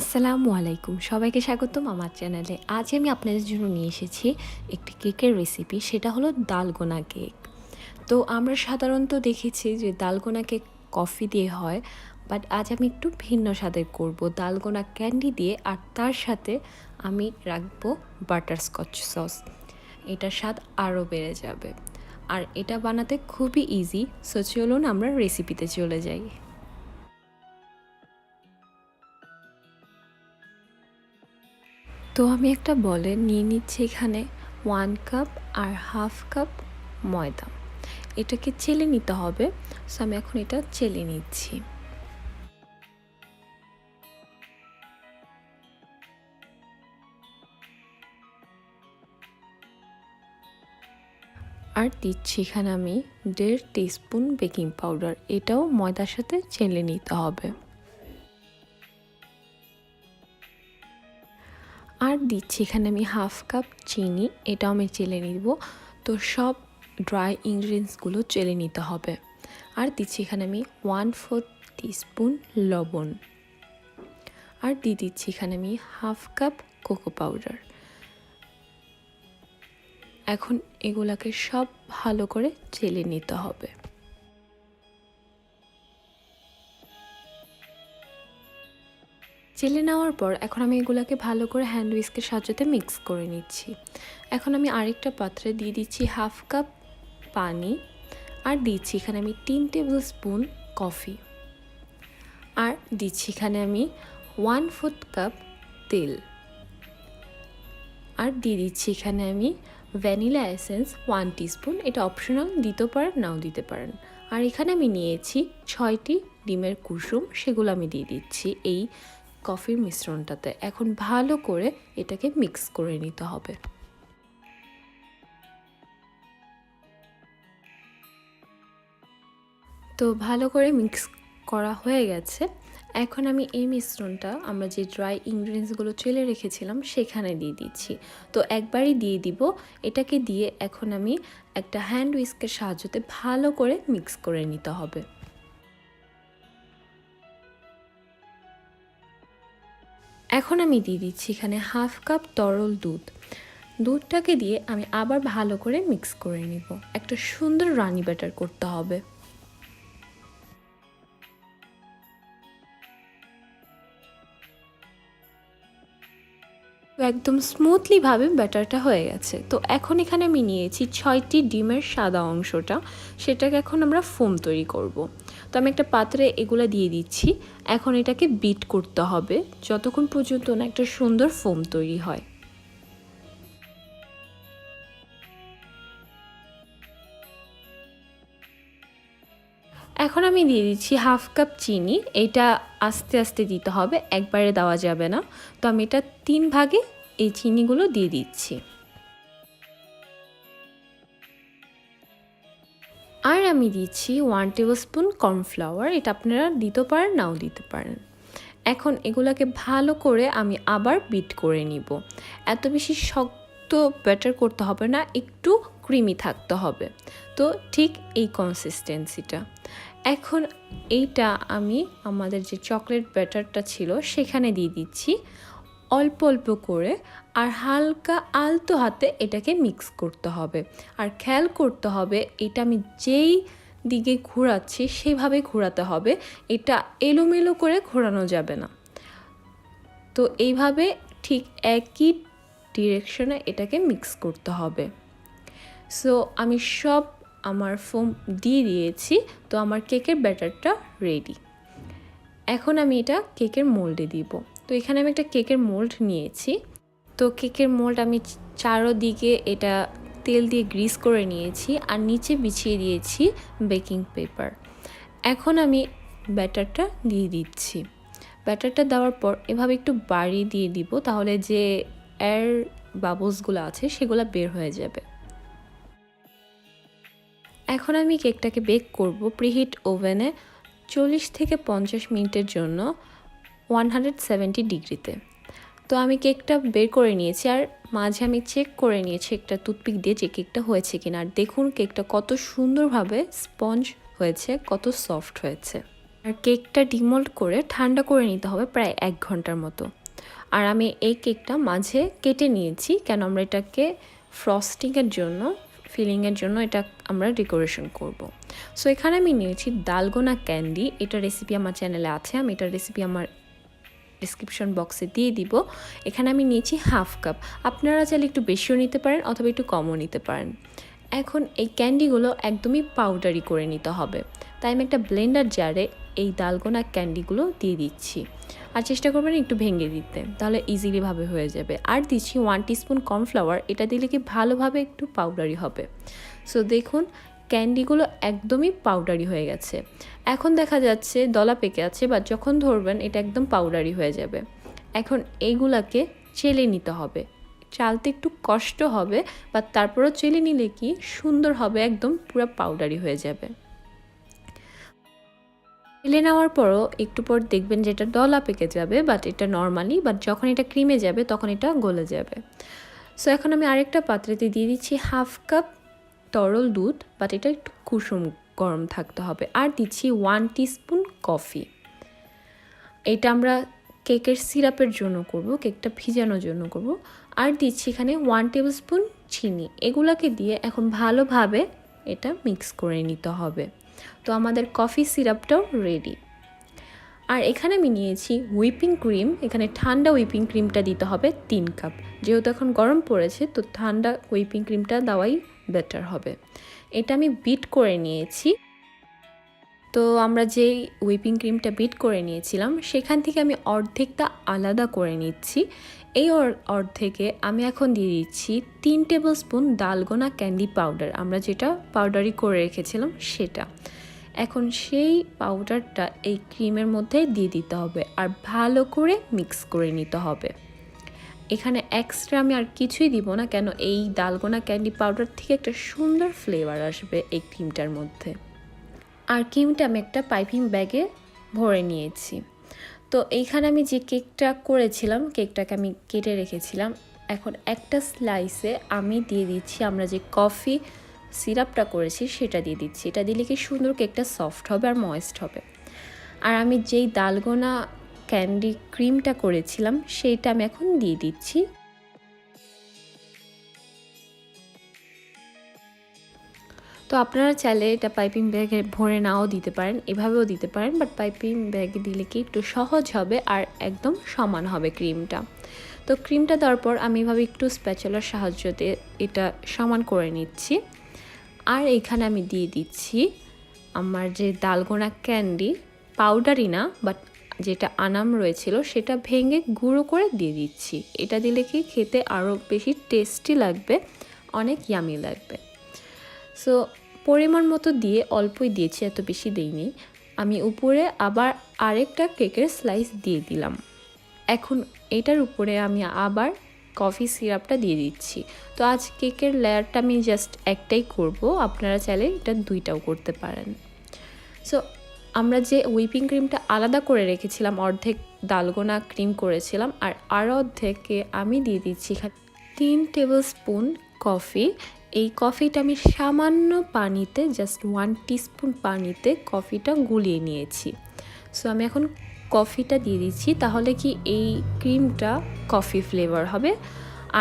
আসসালামু আলাইকুম। সবাইকে স্বাগতম আমার চ্যানেলে। আজ আমি আপনাদের জন্য নিয়ে এসেছি একটি কেকের রেসিপি সেটা হলো দালগোনা কেক। তো আমরা সাধারণত দেখেছি যে দালগোনা কেক কফি দিয়ে হয়। বাট আজ আমি একটু ভিন্ন স্বাদের করব। দালগোনা ক্যান্ডি দিয়ে আর তার সাথে আমি রাখব বাটারস্কচ সস। এটার স্বাদ আরও বেড়ে যাবে। আর এটা বানাতে খুবই ইজি সো চলুন আমরা রেসিপিতে চলে যাই। তো আমি একটা বলে নিয়ে নিচ্ছি এখানে ওয়ান কাপ আর হাফ কাপ ময়দা। এটাকে চেলে নিতে হবে সো আমি এখন এটা চেলে নিচ্ছি। আর দিচ্ছি এখানে আমি দেড় টিস্পুন বেকিং পাউডার এটাও ময়দার সাথে চেলে নিতে হবে। আর দিচ্ছি এখানে আমি হাফ কাপ চিনি, এটাও আমি চেলে নিব। তো সব ড্রাই ইনগ্রিডিয়েন্টসগুলো চেলে নিতে হবে। আর দিচ্ছি এখানে আমি ওয়ান ফোর্থ টিস্পুন লবণ। আর দিয়ে দিচ্ছি এখানে আমি হাফ কাপ কোকো পাউডার এখন এগুলাকে সব ভালো করে চেলে নিতে হবে। চেলে নেওয়ার পর এখন আমি এগুলোকে ভালো করে হ্যান্ড উইস্কের সাহায্যে মিক্স করে নিচ্ছি। এখন আমি আরেকটা পাত্রে দিয়ে দিচ্ছি হাফ কাপ পানি আর দিচ্ছি এখানে আমি তিন টেবিল স্পুন কফি আর দিচ্ছি এখানে আমি ওয়ান ফোর্থ কাপ তেল। আর দিয়ে দিচ্ছি এখানে আমি ভ্যানিলা এসেন্স ওয়ান টিস্পুন, এটা অপশনাল দিতে পারেন, নাও দিতে পারেন। আর এখানে আমি নিয়েছি ছয়টি ডিমের কুসুম, সেগুলো আমি দিয়ে দিচ্ছি এই কফির মিশ্রণটাতে। এখন ভালো করে এটাকে মিক্স করে নিতে হবে। তো ভালো করে মিক্স করা হয়ে গেছে। এখন আমি এই মিশ্রণটা আমরা যে ড্রাই ইনগ্রিডিয়েন্টসগুলো চেলে রেখেছিলাম সেখানে দিয়ে দিচ্ছি। তো একবারই দিয়ে দিব। এটাকে দিয়ে এখন আমি একটা হ্যান্ড উইস্কের সাহায্যতে ভালো করে মিক্স করে নিতে হবে। এখন আমি দিয়ে দিচ্ছি এখানে হাফ কাপ তরল দুধ। দুধটাকে দিয়ে আমি আবার ভালো করে মিক্স করে নিব। একটা সুন্দর রানি ব্যাটার করতে হবে। একদম স্মুথলিভাবে ব্যাটারটা হয়ে গেছে। তো এখন এখানে আমি নিয়েছি ছয়টি ডিমের সাদা অংশটা, সেটাকে এখন আমরা ফোম তৈরি করব। তো আমি একটা পাত্রে এগুলো দিয়ে দিচ্ছি। এখন এটাকে বিট করতে হবে, যতক্ষণ পর্যন্ত না একটা সুন্দর ফোম তৈরি হয়। এখন আমি দিয়ে দিচ্ছি হাফ কাপ চিনি, এটা আস্তে আস্তে দিতে হবে, একবারে দেওয়া যাবে না। তো আমি এটা তিন ভাগে এই চিনিগুলো দিয়ে দিচ্ছি। আর আমি দিচ্ছি ওয়ান টেবিল স্পুন কর্নফ্লাওয়ার এটা আপনারা দিতে পারেন, নাও দিতে পারেন। এখন এগুলোকে ভালো করে আমি আবার বিট করে নিব। এত বেশি শক্ত ব্যাটার করতে হবে না, একটু ক্রিমি থাকতে হবে। তো ঠিক এই কনসিস্টেন্সিটা এখন এইটা আমি আমাদের যে চকলেট ব্যাটারটা ছিল, সেখানে দিয়ে দিচ্ছি। অল্প অল্প করে আর হালকা আলতো হাতে এটাকে মিক্স করতে হবে। আর খেয়াল করতে হবে, এটা আমি যেই দিকে ঘোরাচ্ছি সেভাবে ঘোরাতে হবে, এটা এলোমেলো করে ঘোরানো যাবে না। তো এইভাবে ঠিক একই ডিরেকশনে এটাকে মিক্স করতে হবে। সো আমি সব আমার ফোম দিয়ে দিয়েছি, তো আমার কেকের ব্যাটারটা রেডি এখন আমি এটা কেকের মোল্ডে দিব। তো এখানে আমি একটা কেকের মোল্ড নিয়েছি। তো কেকের মোল্ড আমি চারোদিকে এটা তেল দিয়ে গ্রিস করে নিয়েছি আর নিচে বিছিয়ে দিয়েছি বেকিং পেপার। এখন আমি ব্যাটারটা দিয়ে দিচ্ছি। ব্যাটারটা দেওয়ার পর এভাবে একটু বাড়ি দিয়ে দিব তাহলে যে এয়ার বাবলসগুলো আছে সেগুলো বের হয়ে যাবে। এখন আমি কেকটাকে বেক করব প্রিহিট ওভেনে চল্লিশ থেকে পঞ্চাশ মিনিটের জন্য। ওয়ান হান্ড্রেড সেভেন্টি ডিগ্রিতে। তো আমি কেকটা বের করে নিয়েছি আর মাঝে আমি চেক করে নিয়েছি একটা টুথপিক দিয়ে যে কেকটা হয়েছে কিনা। আর দেখুন কেকটা কত সুন্দরভাবে স্পঞ্জ হয়েছে, কত সফট হয়েছে। আর কেকটা ডিমোল্ড করে ঠান্ডা করে নিতে হবে প্রায় এক ঘণ্টার মতো। আর আমি এই কেকটা মাঝে কেটে নিয়েছি কেন আমরা এটাকে ফ্রস্টিংয়ের জন্য ফিলিংয়ের জন্য এটা আমরা ডেকোরেশন করব। সো এখানে আমি নিয়েছি দালগোনা ক্যান্ডি এটা রেসিপি আমার চ্যানেলে আছে, আমি এটার রেসিপি আমার ডিসক্রিপশন বক্সে দিয়ে দিব। এখানে আমি নিয়েছি হাফ কাপ আপনারা চাইলে একটু বেশিও নিতে পারেন অথবা একটু কমও নিতে পারেন। এখন এই ক্যান্ডিগুলো একদমই পাউডারি করে নিতে হবে। তাই আমি একটা ব্লেন্ডার জারে এই দালগোনা ক্যান্ডিগুলো দিয়ে দিচ্ছি। আর চেষ্টা করবেন একটু ভেঙে দিতে। তাহলে ইজিলিভাবে হয়ে যাবে। আর দিচ্ছি ওয়ান টিস্পুন কর্নফ্লাওয়ার এটা দিলে কি ভালোভাবে একটু পাউডারি হবে। সো দেখুন ক্যান্ডিগুলো একদমই পাউডারি হয়ে গেছে। এখন দেখা যাচ্ছে দলা পেকে আছে, বা যখন ধরবেন এটা একদম পাউডারি হয়ে যাবে। এখন এইগুলাকে চেলে নিতে হবে। চালতে একটু কষ্ট হবে, বা তারপরও চেলে নিলে কি সুন্দর হবে, একদম পুরো পাউডারি হয়ে যাবে। চেলে নেওয়ার পরও একটু পর দেখবেন যে এটা দলা পেকে যাবে বাট এটা নর্মালি বাট যখন এটা ক্রিমে যাবে, তখন এটা গলে যাবে। সো এখন আমি আরেকটা পাত্রেতে দিয়ে দিচ্ছি হাফ কাপ তরল দুধ বাট এটা একটু কুসুম গরম থাকতে হবে। আর দিচ্ছি ওয়ান টিস্পুন কফি এটা আমরা কেকের সিরাপের জন্য করব, কেকটা ভিজানোর জন্য করব। আর দিচ্ছি এখানে ওয়ান টেবিল স্পুন চিনি। এগুলাকে দিয়ে এখন ভালোভাবে এটা মিক্স করে নিতে হবে। তো আমাদের কফি সিরাপটাও রেডি আর এখানে আমি নিয়েছি হুইপিং ক্রিম এখানে ঠান্ডা হুইপিং ক্রিমটা দিতে হবে তিন কাপ যেহেতু এখন গরম পড়েছে, তো ঠান্ডা হুইপিং ক্রিমটা দেওয়াই বেটার হবে। এটা আমি বিট করে নিয়েছি। তো আমরা যেই হুইপিং ক্রিমটা বিট করে নিয়েছিলাম, সেখান থেকে আমি অর্ধেকটা আলাদা করে নিচ্ছি। এই অর্ধেকে আমি এখন দিয়ে দিচ্ছি তিন tablespoon dalgona candy powder আমরা যেটা পাউডারি করে রেখেছিলাম সেটা। এখন সেই পাউডারটা এই ক্রিমের মধ্যে দিয়ে দিতে হবে। আর ভালো করে মিক্স করে নিতে হবে। এখানে এক্সট্রা আমি আর কিছুই দিব না, কেন এই দালগোনা ক্যান্ডি পাউডার থেকে একটা সুন্দর ফ্লেভার আসবে এই ক্রিমটার মধ্যে। আর ক্রিমটা আমি একটা পাইপিং ব্যাগে ভরে নিয়েছি। তো এইখানে আমি যে কেকটা করেছিলাম কেকটাকে আমি কেটে রেখেছিলাম, এখন একটা স্লাইসে আমি দিয়ে দিচ্ছি, আমরা যে কফি সিরাপটা করেছি সেটা দিয়ে দিচ্ছি। এটা দিলে কি সুন্দর কেকটা সফট হবে আর ময়েস্ট হবে। আর আমি যেই দালগোনা ক্যান্ডি ক্রিমটা করেছিলাম, সেইটা আমি এখন দিয়ে দিচ্ছি। তো আপনারা চাইলে এটা পাইপিং ব্যাগে ভরে নাও দিতে পারেন, এভাবেও দিতে পারেন বাট পাইপিং ব্যাগে দিলে কি একটু সহজ হবে আর একদম সমান হবে ক্রিমটা তো ক্রিমটা দেওয়ার পর আমি এভাবে একটু স্প্যাচুলার সাহায্যতে এটা সমান করে নিচ্ছি। আর এখানে আমি দিয়ে দিচ্ছি আমার যে দালগোনা ক্যান্ডি পাউডারই না বাট যেটা আনাম রয়েছিল, সেটা ভেঙে গুঁড়ো করে দিয়ে দিচ্ছি। এটা দিলে কি খেতে আরও বেশি টেস্টি লাগবে, অনেক ইয়ামি লাগবে। সো পরিমাণ মতো দিয়ে অল্পই দিয়েছি, এত বেশি দেইনি। আমি উপরে আবার আরেকটা কেকের স্লাইস দিয়ে দিলাম। এখন এটার উপরে আমি আবার কফি সিরাপটা দিয়ে দিচ্ছি। তো আজ কেকের লেয়ারটা আমি জাস্ট একটাই করব, আপনারা চাইলে এটা দুইটাও করতে পারেন। সো আমরা যে হুইপিং ক্রিমটা আলাদা করে রেখেছিলাম, অর্ধেক দালগোনা ক্রিম করেছিলাম আর আরও অর্ধেকে আমি দিয়ে দিচ্ছি তিন টেবিল স্পুন কফি এই কফিটা আমি সামান্য পানিতে জাস্ট ওয়ান টিস্পুন পানিতে কফিটা গুলিয়ে নিয়েছি। সো আমি এখন কফিটা দিয়ে দিচ্ছি, তাহলে কি এই ক্রিমটা কফি ফ্লেভার হবে।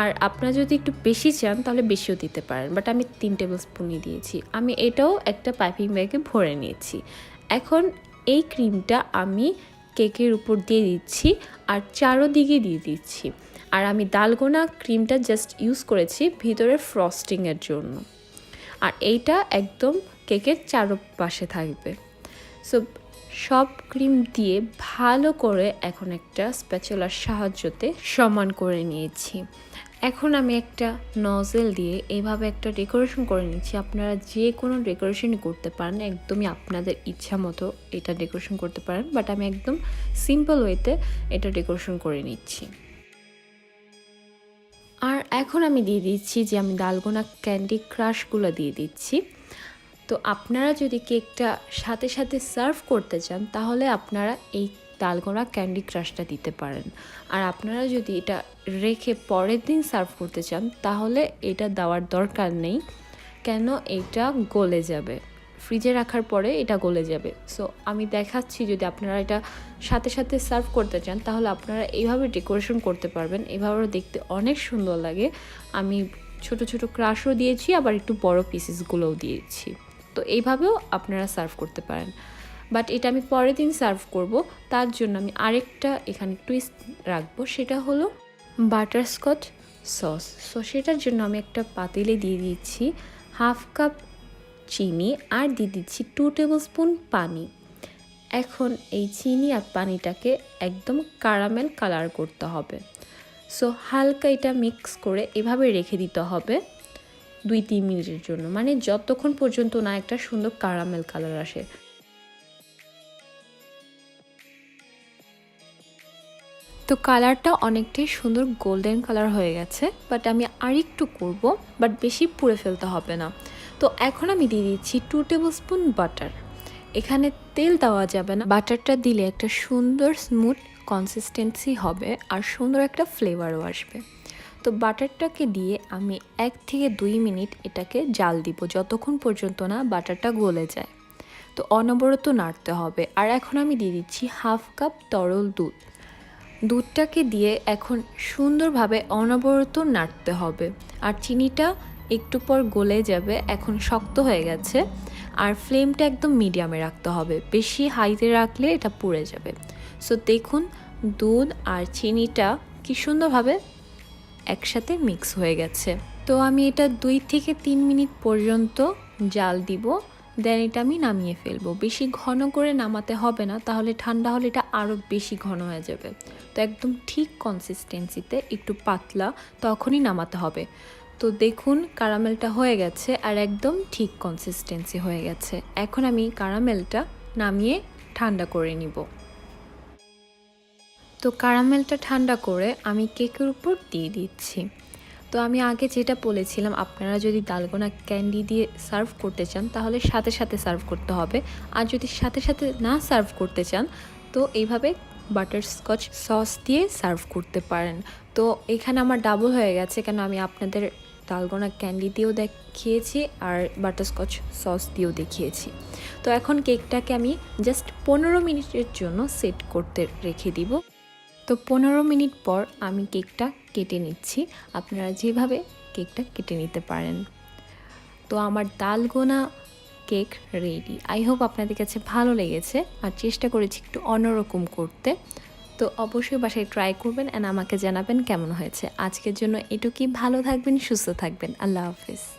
আর আপনারা যদি একটু বেশি চান, তাহলে বেশিও দিতে পারেন বাট আমি তিন টেবিল স্পুনই দিয়েছি। আমি এটাও একটা পাইপিং ব্যাগে ভরে নিয়েছি। এখন এই ক্রিমটা আমি কেকের উপর দিয়ে দিচ্ছি আর চারোদিকে দিয়ে দিচ্ছি। আর আমি দালগোনা ক্রিমটা জাস্ট ইউজ করেছি ভিতরে ফ্রস্টিংয়ের জন্য। আর এইটা একদম কেকের চারপাশে থাকবে। সো সব ক্রিম দিয়ে ভালো করে এখন একটা স্প্যাচুলার সাহায্যতে সমান করে নিয়েছি। এখন আমি একটা নজেল দিয়ে এইভাবে একটা ডেকোরেশন করে নিচ্ছি। আপনারা যে কোনো ডেকোরেশনই করতে পারেন, একদমই আপনাদের ইচ্ছা মতো এটা ডেকোরেশন করতে পারেন বাট আমি একদম সিম্পল ওয়েতে এটা ডেকোরেশন করে নিচ্ছি। আর এখন আমি দিয়ে দিচ্ছি যে আমি ডালগোনা ক্যান্ডি ক্রাশগুলো দিয়ে দিচ্ছি। তো আপনারা যদি কেকটা সাথে সাথে সার্ভ করতে চান, তাহলে আপনারা এই ডালগোনা ক্যান্ডি ক্রাশটা দিতে পারেন। আর আপনারা যদি এটা রেখে পরের দিন সার্ভ করতে চান, তাহলে এটা দেওয়ার দরকার নেই, কেন এটা গলে যাবে। ফ্রিজে রাখার পরে এটা গলে যাবে। সো আমি দেখাচ্ছি যদি আপনারা এটা সাথে সাথে সার্ভ করতে চান, তাহলে আপনারা এইভাবে ডেকোরেশন করতে পারবেন। এভাবে দেখতে অনেক সুন্দর লাগে। আমি ছোট ছোট ক্রাশও দিয়েছি, আবার একটু বড় পিসেসগুলোও দিয়েছি। তো এইভাবেও আপনারা সার্ভ করতে পারেন। বাট এটা আমি পরের দিন সার্ভ করব। তার জন্য আমি আরেকটা এখানে টুইস্ট রাখব। সেটা হলো বাটারস্কচ সস সো সেটার জন্য আমি একটা পাতিলে দিয়ে দিচ্ছি হাফ কাপ চিনি আর দিয়ে দিচ্ছি টু টেবিল স্পুন পানি। এখন এই চিনি আর পানিটাকে একদম কারামেল কালার করতে হবে। সো হালকা এটা মিক্স করে এভাবে রেখে দিতে হবে দুই তিন মিনিটের জন্য। মানে যতক্ষণ পর্যন্ত না একটা সুন্দর কারামেল কালার আসে। তো কালারটা অনেকটাই সুন্দর গোল্ডেন কালার হয়ে গেছে বাট আমি আরেকটু করব বাট বেশি পুড়ে ফেলতে হবে না। তো এখন আমি দিয়ে দিচ্ছি টু টেবিল স্পুন বাটার এখানে তেল দেওয়া যাবে না, বাটারটা দিলে একটা সুন্দর স্মুথ কনসিস্টেন্সি হবে আর সুন্দর একটা ফ্লেভারও আসবে। তো বাটারটাকে দিয়ে আমি এক থেকে দুই মিনিট এটাকে জাল দিব, যতক্ষণ পর্যন্ত না বাটারটা গলে যায়। তো অনবরত নাড়তে হবে। আর এখন আমি দিয়ে দিচ্ছি হাফ কাপ তরল দুধ। দুধটাকে দিয়ে এখন সুন্দরভাবে অনবরত নাড়তে হবে। আর চিনিটা একটু পর গলে যাবে, এখন শক্ত হয়ে গেছে। আর ফ্লেমটা একদম মিডিয়ামে রাখতে হবে। বেশি হাইতে রাখলে এটা পুড়ে যাবে। সো দেখুন, দুধ আর চিনিটা কি সুন্দরভাবে একসাথে মিক্স হয়ে গেছে। তো আমি এটা দুই থেকে তিন মিনিট পর্যন্ত জাল দিব। দেন এটা আমি নামিয়ে ফেলব। বেশি ঘন করে নামাতে হবে না, তাহলে ঠান্ডা হলে এটা আরও বেশি ঘন হয়ে যাবে। তো একদম ঠিক কনসিস্টেন্সিতে একটু পাতলা তখনই নামাতে হবে। তো দেখুন কারামেলটা হয়ে গেছে আর একদম ঠিক কনসিস্টেন্সি হয়ে গেছে। এখন আমি কারামেলটা নামিয়ে ঠান্ডা করে নিব। তো কারামেলটা ঠান্ডা করে আমি কেকের উপর দিয়ে দিচ্ছি। তো আমি আগে যেটা বলেছিলাম, আপনারা যদি দালগোনা ক্যান্ডি দিয়ে সার্ভ করতে চান, তাহলে সাথে সাথে সার্ভ করতে হবে। আর যদি সাথে সাথে না সার্ভ করতে চান, তো এইভাবে বাটার স্কচ সস দিয়ে সার্ভ করতে পারেন। তো এখানে আমার ডাবল হয়ে গেছে, কেন আমি আপনাদের দালগোনা ক্যান্ডি দিয়েও দেখিয়েছি আর বাটারস্কচ সস দিয়েও দেখিয়েছি। তো এখন কেকটাকে আমি জাস্ট পনেরো মিনিটের জন্য সেট করতে রেখে দিব। তো পনেরো মিনিট পর আমি কেকটা কেটে নিচ্ছি। আপনারা যেভাবে কেকটা কেটে নিতে পারেন। তো আমার dalgona cake ready. I hope আপনাদের কাছে ভালো লেগেছে। আর চেষ্টা করেছি একটু অন্যরকম করতে। তো অবশ্যই বাসায় ট্রাই করবেন অ্যান্ড আমাকে জানাবেন কেমন হয়েছে। আজকের জন্য এটুকুই। ভালো থাকবেন, সুস্থ থাকবেন। আল্লাহ হাফিজ।